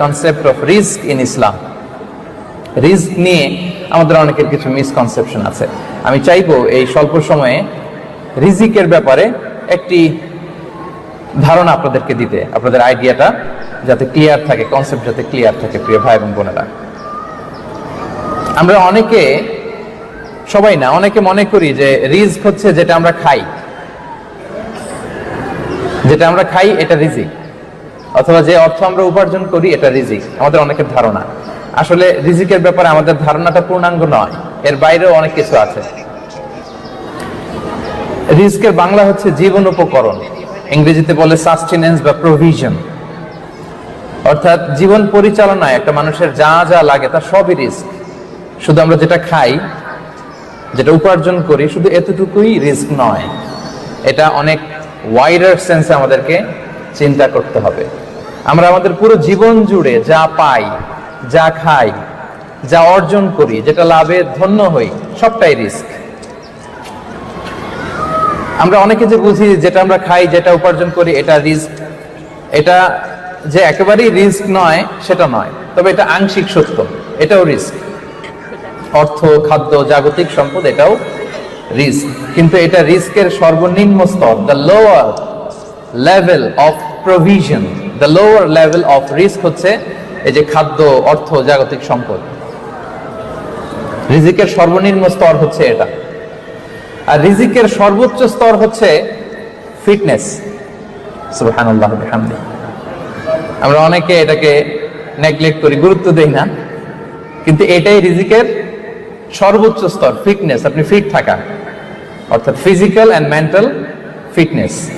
Concept of risk in Islam risk নিয়ে আমাদের অনেকের কিছু মিসকনসেপশন আছে। আমি চাইব এই স্বল্প সময়ে রিজিকের ব্যাপারে একটি ধারণা আপনাদেরকে দিতে, আপনাদের আইডিয়াটা যাতে ক্লিয়ার থাকে কনসেপ্ট যাতে ক্লিয়ার থাকে, প্রিয় ভাই এবং বোনেরা। আমরা অনেকে, সবাই না, অনেকে মনে করি যে রিস্ক হচ্ছে যেটা আমরা খাই। যেটা আমরা খাই, এটা রিজিক। অথবা যে অর্থ আমরা উপার্জন করি, এটা রিজিক। আমাদের অনেকের ধারণা। আসলে রিজিকের ব্যাপারে আমাদের ধারণাটা পূর্ণাঙ্গ নয়। এর বাইরেও অনেক কিছু আছে। রিস্কের বাংলা হচ্ছে জীবন উপকরণ। ইংরেজিতে বলে সাস্টেনেন্স বা প্রভিশন অর্থাৎ জীবন পরিচালনায় একটা মানুষের যা যা লাগে তা সবই রিস্ক। শুধু আমরা যেটা খাই, যেটা উপার্জন করি, শুধু এতটুকুই রিস্ক নয়। এটা অনেক ওয়াইডার সেন্সে আমাদেরকে চিন্তা করতে হবে। আমরা আমাদের পুরো জীবন জুড়ে যা পাই, যা খাই, যা অর্জন করি, যেটা লাভে ধন্য হই, সবটাই রিস্ক। আমরা অনেকে যে বুঝি যেটা আমরা খাই, যেটা উপার্জন করি, এটা রিস্ক। এটা যে একেবারেই রিস্ক নয়, সেটা নয়। তবে এটা আংশিক সত্য, এটাও রিস্ক। অর্থ, খাদ্য, জাগতিক সম্পদ, এটাও রিস্ক। কিন্তু এটা রিস্কের সর্বনিম্ন স্তর the lower level of provision the lower level of risk হচ্ছে এই যে খাদ্য, অর্থ, জাগতিক সম্পদ। রিজিকের সর্বনিম্ন স্তর হচ্ছে এটা। আর রিজিকের সর্বোচ্চ স্তর হচ্ছে ফিটনেস। আমরা অনেকে এটাকে নেগলেক্ট করি, গুরুত্ব দেই না। কিন্তু এটাই রিজিকের সর্বোচ্চ স্তর, ফিটনেস। আপনি ফিট থাকা। অর্থাৎ ফিজিক্যাল অ্যান্ড মেন্টাল ফিটনেস